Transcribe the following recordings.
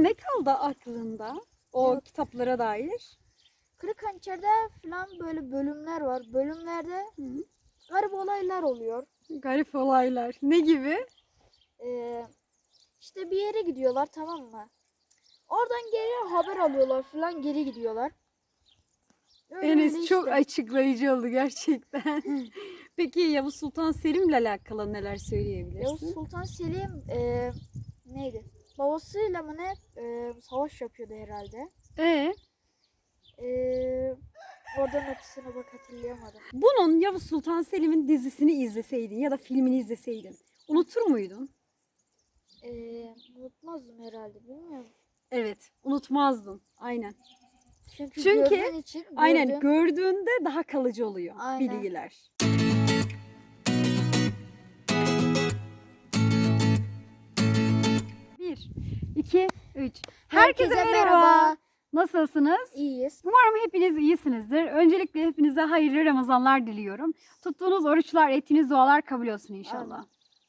Ne kaldı aklında o Yok. kitaplara dair? Kırık hançerde falan böyle bölümler var. Bölümlerde garip olaylar oluyor. Garip olaylar. Ne gibi? Ee, işte bir yere gidiyorlar tamam mı? Oradan geri haber alıyorlar falan geri gidiyorlar. Öyle Enes öyle çok işte. açıklayıcı oldu gerçekten. Peki Yavuz Sultan Selim'le alakalı neler Yavuz söyleyebilirsin? Sultan Selim e, neydi? Babasıyla mı ne e, savaş yapıyordu herhalde. Ee, E, oradan ötesine bak hatırlayamadım. bunun Yavuz Sultan Selim'in dizisini izleseydin ya da filmini izleseydin unutur muydun? E, unutmazdım herhalde bilmiyorum. Evet, unutmazdın. Aynen. Çünkü, Çünkü- gördüğün için Aynen gördüğün- gördüğünde daha kalıcı oluyor Aynen. bilgiler. 3. Herkese, merhaba. Nasılsınız? İyiyiz. Umarım hepiniz iyisinizdir. Öncelikle hepinize hayırlı Ramazanlar diliyorum. Tuttuğunuz oruçlar, ettiğiniz dualar kabul olsun inşallah.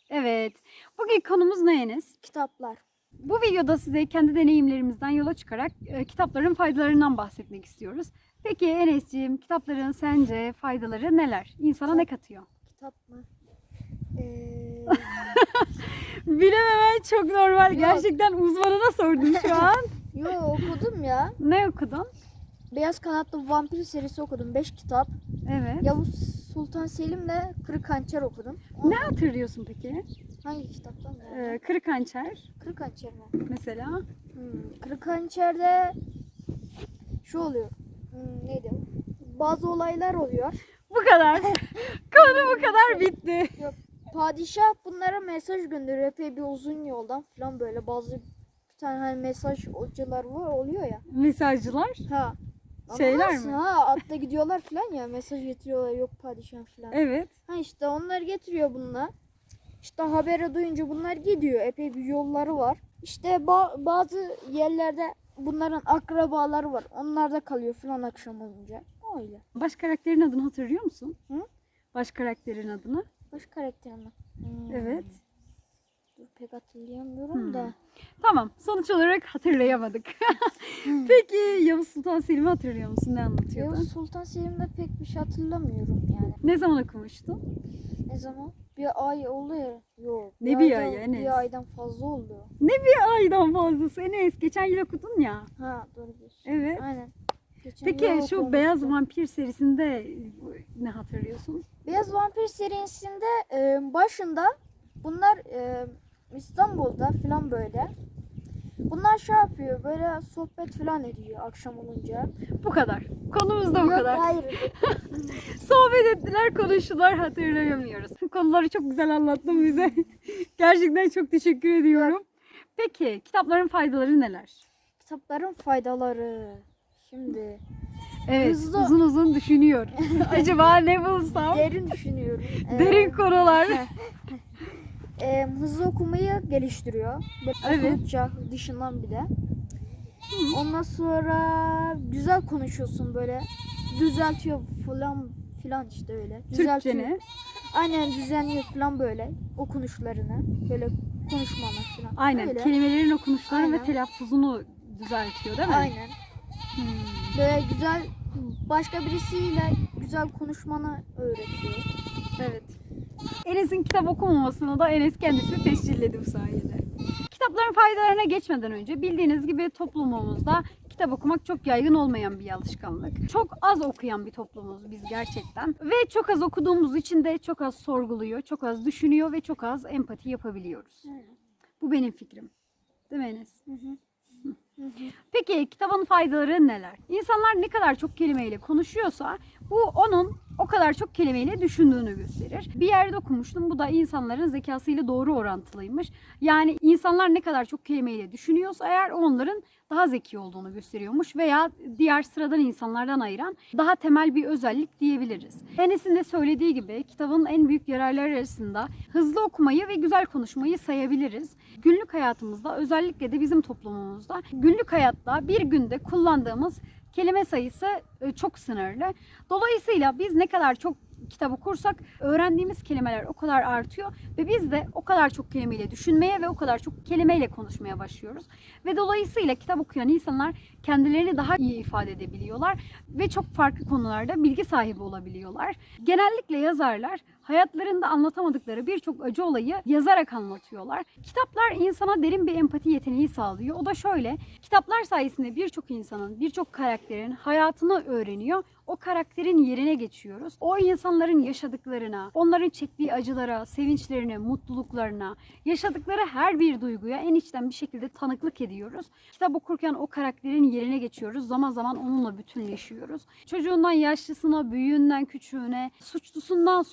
Aynen. Evet. Bugün konumuz ne Enes? Kitaplar. Bu videoda size kendi deneyimlerimizden yola çıkarak e, kitapların faydalarından bahsetmek istiyoruz. Peki Enes'ciğim kitapların sence faydaları neler? İnsana kitap, ne katıyor? Kitap mı? Ee... Bilememen çok normal. Yok. Gerçekten uzmanına sordum şu an. yo okudum ya. ne okudun? Beyaz Kanatlı Vampir serisi okudum. 5 kitap. Evet. Yavuz Sultan Selim'le Kırık Hançer okudum. Ne hatırlıyorsun peki? Hangi kitaptan yani? Ee, Kırık Hançer Kırık Hançer mi? mesela. Hmm, Kırık Hançer'de şu oluyor. Hmm, neydi? Bazı olaylar oluyor. Bu kadar. Konu bu kadar bitti. Padişah bunlara mesaj gönderiyor epey bir uzun yoldan falan böyle bazı bir tane hani mesaj hocalar var oluyor ya. Mesajcılar. Ha. Şeyler Anlamazsın mi? Ha atta gidiyorlar falan ya mesaj getiriyorlar yok padişah falan. Evet. Ha işte onlar getiriyor bunlar. İşte habere duyunca bunlar gidiyor. Epey bir yolları var. İşte ba- bazı yerlerde bunların akrabaları var. Onlar da kalıyor falan akşam olunca. Öyle. Baş karakterin adını hatırlıyor musun? Hı? Baş karakterin adını. Baş karakter mi? Hmm. Evet. Dur, pek hatırlayamıyorum Hmm. da. Tamam. Sonuç olarak hatırlayamadık. Hmm. Peki Yavuz Sultan Selim'i hatırlıyor musun? Ne anlatıyordu? Yavuz Sultan Selim'de pek bir şey hatırlamıyorum yani. Ne zaman okumuştun? Ne zaman? Bir ay oldu ya. Yok. Ne bir aydan- ayı Enes? Bir aydan fazla oldu. Bir aydan fazlası. Enes geçen yıl okudun ya. Ha doğru diyorsun. Evet. Aynen. Geçen Peki şu. Beyaz Vampir serisinde ne hatırlıyorsun? Beyaz Vampir serisinde e, başında bunlar e, İstanbul'da falan böyle. Bunlar şey yapıyor böyle sohbet falan ediyor akşam olunca. Bu kadar. Konumuz da bu Yok, kadar. Hayır. Sohbet ettiler, konuştular, hatırlayamıyoruz. Konuları çok güzel anlattın bize. Gerçekten çok teşekkür ediyorum. Peki, kitapların faydaları neler? Kitapların faydaları. Şimdi Evet, Hızlı- uzun uzun düşünüyor. Acaba ne bulsam? derin düşünüyorum. E, Derin konular. e, hızlı okumayı geliştiriyor. Böyle Evet. okurca dışından bir de. Ondan sonra güzel konuşuyorsun böyle. Düzeltiyor falan filan işte öyle. Düzeltiyor. Türkçeni. Aynen düzenliyor falan böyle okunuşlarını. Böyle konuşmanı falan. Aynen, Öyle. kelimelerin okunuşlarını ve telaffuzunu düzeltiyor değil mi? Aynen. Böyle güzel başka birisiyle güzel konuşmanı öğretiyor. Evet. Enes'in kitap okumamasını da Enes kendisi tescilledi bu sayede. Kitapların faydalarına geçmeden önce bildiğiniz gibi toplumumuzda kitap okumak çok yaygın olmayan bir alışkanlık. Çok az okuyan bir toplumuz biz gerçekten. Ve çok az okuduğumuz için de çok az sorguluyor, çok az düşünüyor ve çok az empati yapabiliyoruz. Aynen. Bu benim fikrim. Değil mi Enes? Hı hı. Peki kitabın faydaları neler? İnsanlar ne kadar çok kelimeyle konuşuyorsa bu onun o kadar çok kelimeyle düşündüğünü gösterir. Bir yerde okumuştum bu da insanların zekasıyla doğru orantılıymış. Yani insanlar ne kadar çok kelimeyle düşünüyorsa eğer onların daha zeki olduğunu gösteriyormuş veya diğer sıradan insanlardan ayıran daha temel bir özellik diyebiliriz. Enes'in de söylediği gibi kitabın en büyük yararları arasında hızlı okumayı ve güzel konuşmayı sayabiliriz. Günlük hayatımızda özellikle de bizim toplumumuzda günlük hayatta bir günde kullandığımız kelime sayısı e, çok sınırlı. Dolayısıyla biz ne kadar çok kitap okursak öğrendiğimiz kelimeler o kadar artıyor ve biz de o kadar çok kelimeyle düşünmeye ve o kadar çok kelimeyle konuşmaya başlıyoruz. Ve dolayısıyla kitap okuyan insanlar kendilerini daha iyi ifade edebiliyorlar ve çok farklı konularda bilgi sahibi olabiliyorlar. Genellikle yazarlar hayatlarında anlatamadıkları birçok acı olayı yazarak anlatıyorlar. Kitaplar insana derin bir empati yeteneği sağlıyor. O da şöyle, kitaplar sayesinde birçok insanın, birçok karakterin hayatını öğreniyor. O karakterin yerine geçiyoruz. O insanların yaşadıklarına, onların çektiği acılara, sevinçlerine, mutluluklarına, yaşadıkları her bir duyguya en içten bir şekilde tanıklık ediyoruz. Kitap okurken o karakterin yerine geçiyoruz. Zaman zaman onunla bütünleşiyoruz. Çocuğundan yaşlısına, büyüğünden küçüğüne, suçlusundan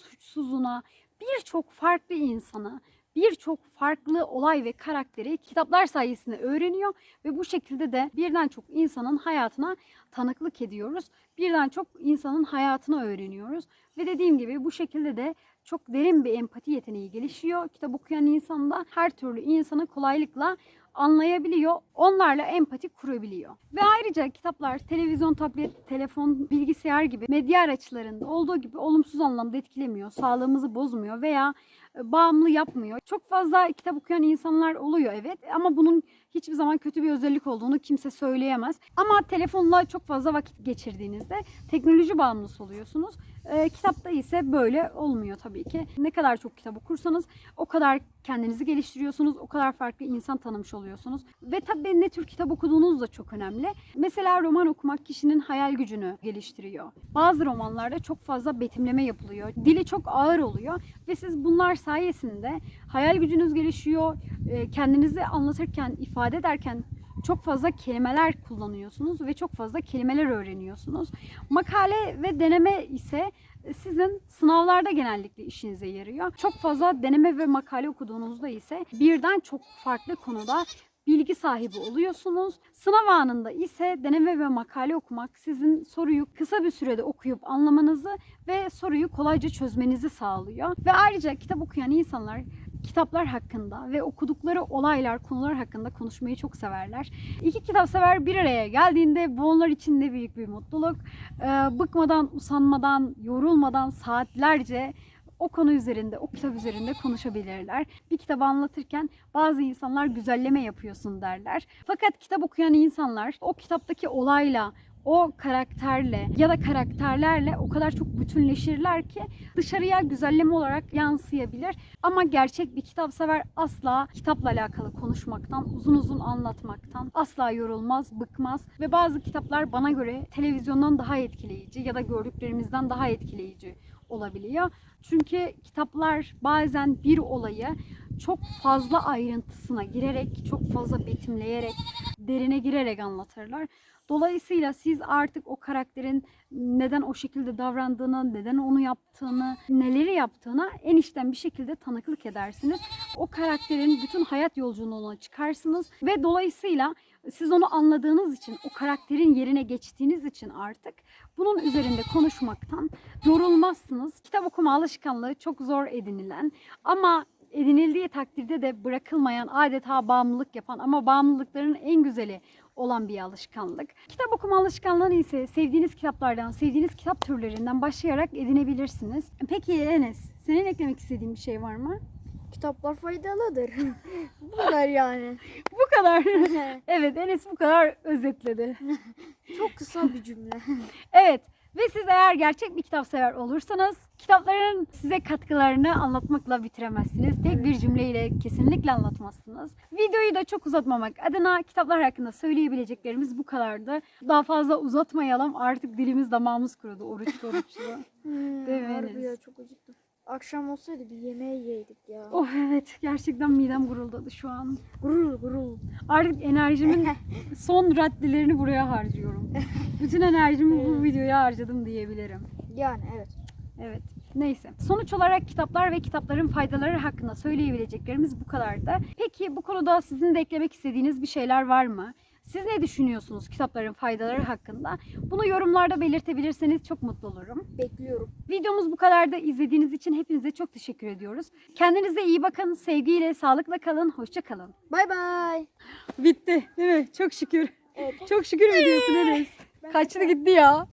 suçsuzuna birçok farklı insanı, birçok farklı olay ve karakteri kitaplar sayesinde öğreniyor ve bu şekilde de birden çok insanın hayatına tanıklık ediyoruz. Birden çok insanın hayatını öğreniyoruz ve dediğim gibi bu şekilde de çok derin bir empati yeteneği gelişiyor. Kitap okuyan insan da her türlü insanı kolaylıkla anlayabiliyor. Onlarla empati kurabiliyor. Ve ayrıca kitaplar televizyon, tablet, telefon, bilgisayar gibi medya araçlarında olduğu gibi olumsuz anlamda etkilemiyor. Sağlığımızı bozmuyor veya bağımlı yapmıyor. Çok fazla kitap okuyan insanlar oluyor evet ama bunun hiçbir zaman kötü bir özellik olduğunu kimse söyleyemez. Ama telefonla çok fazla vakit geçirdiğinizde teknoloji bağımlısı oluyorsunuz. E, kitapta ise böyle olmuyor tabii ki. Ne kadar çok kitap okursanız o kadar kendinizi geliştiriyorsunuz, o kadar farklı insan tanımış oluyorsunuz. Ve tabii ne tür kitap okuduğunuz da çok önemli. Mesela roman okumak kişinin hayal gücünü geliştiriyor. Bazı romanlarda çok fazla betimleme yapılıyor. Dili çok ağır oluyor ve siz bunlar sayesinde hayal gücünüz gelişiyor. E, Kendinizi anlatırken, ifade ederken çok fazla kelimeler kullanıyorsunuz ve çok fazla kelimeler öğreniyorsunuz. Makale ve deneme ise sizin sınavlarda genellikle işinize yarıyor. Çok fazla deneme ve makale okuduğunuzda ise birden çok farklı konuda bilgi sahibi oluyorsunuz. Sınav anında ise deneme ve makale okumak sizin soruyu kısa bir sürede okuyup anlamanızı ve soruyu kolayca çözmenizi sağlıyor. Ve ayrıca kitap okuyan insanlar kitaplar hakkında ve okudukları olaylar, konular hakkında konuşmayı çok severler. İki kitap sever bir araya geldiğinde bu onlar için de büyük bir mutluluk. Ee, bıkmadan, usanmadan, yorulmadan saatlerce o konu üzerinde, o kitap üzerinde konuşabilirler. Bir kitabı anlatırken bazı insanlar güzelleme yapıyorsun derler. Fakat kitap okuyan insanlar o kitaptaki olayla, o karakterle ya da karakterlerle o kadar çok bütünleşirler ki dışarıya güzelleme olarak yansıyabilir. Ama gerçek bir kitap sever asla kitapla alakalı konuşmaktan, uzun uzun anlatmaktan asla yorulmaz, bıkmaz ve bazı kitaplar bana göre televizyondan daha etkileyici ya da gördüklerimizden daha etkileyici olabiliyor. Çünkü kitaplar bazen bir olayı çok fazla ayrıntısına girerek, çok fazla betimleyerek, derine girerek anlatırlar. Dolayısıyla siz artık o karakterin neden o şekilde davrandığını, neden onu yaptığını, neleri yaptığına en içten bir şekilde tanıklık edersiniz. O karakterin bütün hayat yolculuğuna çıkarsınız ve dolayısıyla siz onu anladığınız için, o karakterin yerine geçtiğiniz için artık bunun üzerinde konuşmaktan yorulmazsınız. Kitap okuma alışkanlığı çok zor edinilen ama edinildiği takdirde de bırakılmayan, adeta bağımlılık yapan ama bağımlılıkların en güzeli olan bir alışkanlık. Kitap okuma alışkanlığını ise sevdiğiniz kitaplardan, sevdiğiniz kitap türlerinden başlayarak edinebilirsiniz. Peki Enes, senin eklemek istediğin bir şey var mı? Kitaplar faydalıdır. Bu kadar yani. Bu kadar. evet Enes bu kadar özetledi. Çok kısa bir cümle. Evet ve siz eğer gerçek bir kitap sever olursanız kitapların size katkılarını anlatmakla bitiremezsiniz. Tek bir cümleyle kesinlikle anlatmazsınız. Videoyu da çok uzatmamak adına kitaplar hakkında söyleyebileceklerimiz bu kadardı. Daha fazla uzatmayalım artık dilimiz damağımız kurudu oruçlu oruçlu. Hmm, Değil mi harbi ya çok acıktım. Akşam olsaydı bir yemeği yiyeydik ya. oh evet gerçekten midem guruldadı şu an. Gurul gurul. Artık enerjimin son raddelerini buraya harcıyorum. Bütün enerjimi bu videoya harcadım diyebilirim. Yani evet. Evet. Neyse. Sonuç olarak kitaplar ve kitapların faydaları hakkında söyleyebileceklerimiz bu kadardı. Peki bu konuda sizin de eklemek istediğiniz bir şeyler var mı? Siz ne düşünüyorsunuz kitapların faydaları hakkında? Bunu yorumlarda belirtebilirseniz çok mutlu olurum. Bekliyorum. Videomuz bu kadar da izlediğiniz için hepinize çok teşekkür ediyoruz. Kendinize iyi bakın, sevgiyle, sağlıkla kalın, hoşça kalın. Bay bay. Bitti değil mi? Çok şükür. Evet. Çok şükür ediyorsun Enes. Kaçtı gitti ya.